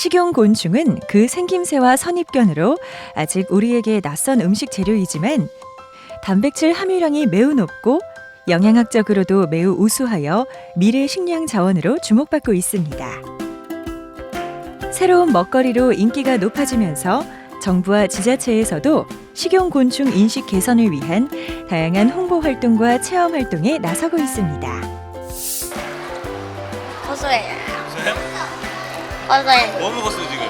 식용 곤충은 그 생김새와 선입견으로 아직 우리에게 낯선 음식 재료이지만 단백질 함유량이 매우 높고 영양학적으로도 매우 우수하여 미래 식량 자원으로 주목받고 있습니다. 새로운 먹거리로 인기가 높아지면서 정부와 지자체에서도 식용 곤충 인식 개선을 위한 다양한 홍보 활동과 체험 활동에 나서고 있습니다. 고소해 고소해. 뭐 먹었어요 지금?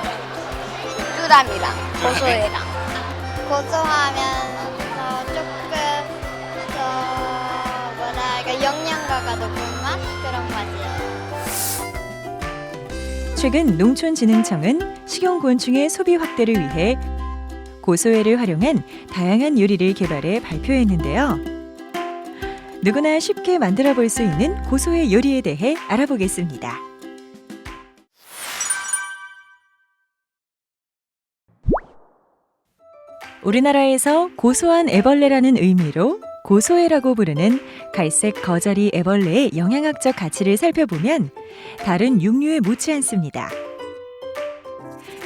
쭈담이랑 고소해랑. 고소하면서 조금 더 뭐랄까 영양가가 높은 맛 그런 맛이에요. 최근 농촌진흥청은 식용곤충의 소비 확대를 위해 고소해를 활용한 다양한 요리를 개발해 발표했는데요. 누구나 쉽게 만들어 볼 수 있는 고소해 요리에 대해 알아보겠습니다. 우리나라에서 고소한 애벌레라는 의미로 고소해라고 부르는 갈색 거자리 애벌레의 영양학적 가치를 살펴보면 다른 육류에 묻지 않습니다.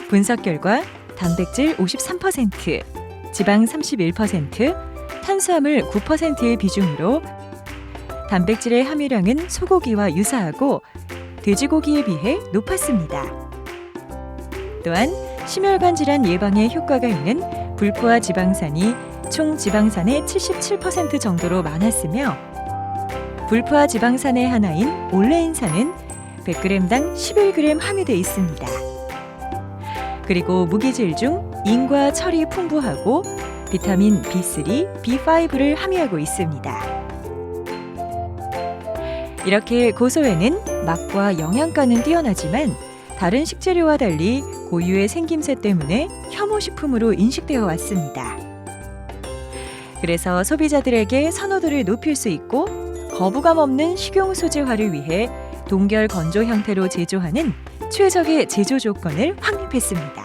분석 결과 단백질 53%, 지방 31%, 탄수화물 9%의 비중으로 단백질의 함유량은 소고기와 유사하고 돼지고기에 비해 높았습니다. 또한 심혈관 질환 예방에 효과가 있는 불포화 지방산이 총 지방산의 77% 정도로 많았으며 불포화 지방산의 하나인 올레인산은 100g당 11g 함유돼 있습니다. 그리고 무기질 중 인과 철이 풍부하고 비타민 B3, B5를 함유하고 있습니다. 이렇게 고소에는 맛과 영양가는 뛰어나지만 다른 식재료와 달리 고유의 생김새 때문에 혐오 식품으로 인식되어 왔습니다. 그래서 소비자들에게 선호도를 높일 수 있고 거부감 없는 식용 소재화를 위해 동결 건조 형태로 제조하는 최적의 제조 조건을 확립했습니다.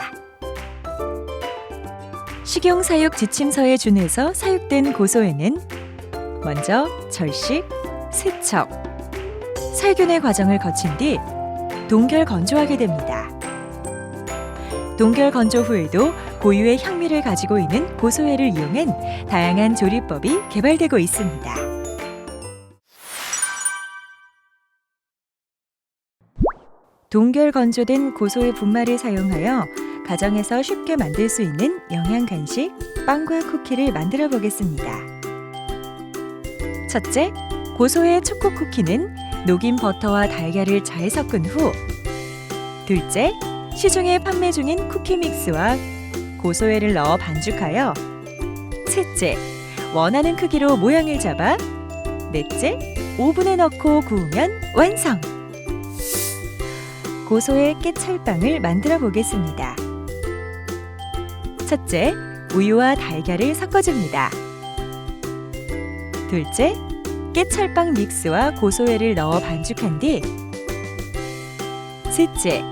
식용 사육 지침서에 준해서 사육된 고소에는 먼저 절식, 세척, 살균의 과정을 거친 뒤 동결 건조하게 됩니다. 동결 건조 후에도 고유의 향미를 가지고 있는 고소해를 이용한 다양한 조리법이 개발되고 있습니다. 동결 건조된 고소의 분말을 사용하여 가정에서 쉽게 만들 수 있는 영양 간식 빵과 쿠키를 만들어 보겠습니다. 첫째, 고소의 초코 쿠키는 녹인 버터와 달걀을 잘 섞은 후 둘째, 시중에 판매 중인 쿠키 믹스와 고소해를 넣어 반죽하여 셋째, 원하는 크기로 모양을 잡아 넷째, 오븐에 넣고 구우면 완성! 고소의 깨찰빵을 만들어 보겠습니다. 첫째, 우유와 달걀을 섞어줍니다. 둘째, 깨찰빵 믹스와 고소해를 넣어 반죽한 뒤 셋째,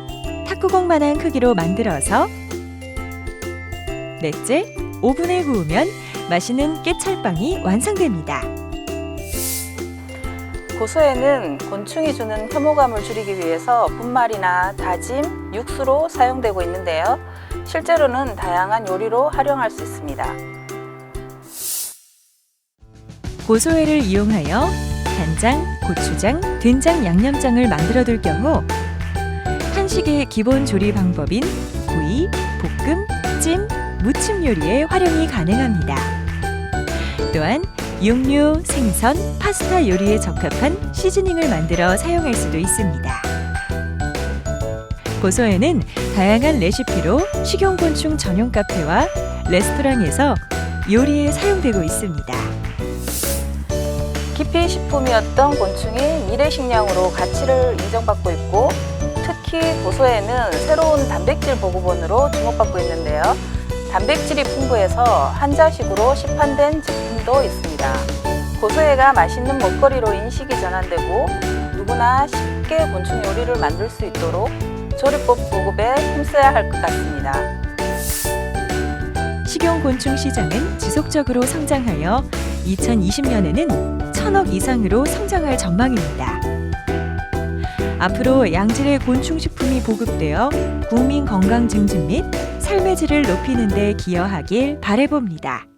탁구공만한 크기로 만들어서 넷째, 오븐에 구우면 맛있는 깨찰빵이 완성됩니다. 고소에는 곤충이 주는 혐오감을 줄이기 위해서 분말이나 다짐, 육수로 사용되고 있는데요. 실제로는 다양한 요리로 활용할 수 있습니다. 고소해를 이용하여 간장, 고추장, 된장 양념장을 만들어 둘 경우 한식의 기본 조리 방법인 구이, 볶음, 찜, 무침 요리에 활용이 가능합니다. 또한 육류, 생선, 파스타 요리에 적합한 시즈닝을 만들어 사용할 수도 있습니다. 고소해는 다양한 레시피로 식용곤충 전용 카페와 레스토랑에서 요리에 사용되고 있습니다. 기피 식품이었던 곤충이 미래 식량으로 가치를 인정받고 있고 특히 고소에는 새로운 단백질 보급원으로 주목받고 있는데요. 단백질이 풍부해서 한자식으로 시판된 제품도 있습니다. 고소해가 맛있는 먹거리로 인식이 전환되고 누구나 쉽게 곤충 요리를 만들 수 있도록 조리법 보급에 힘써야 할 것 같습니다. 식용 곤충 시장은 지속적으로 성장하여 2020년에는 천억 이상으로 성장할 전망입니다. 앞으로 양질의 곤충 식품이 보급되어 국민 건강 증진 및 삶의 질을 높이는 데 기여하길 바래봅니다.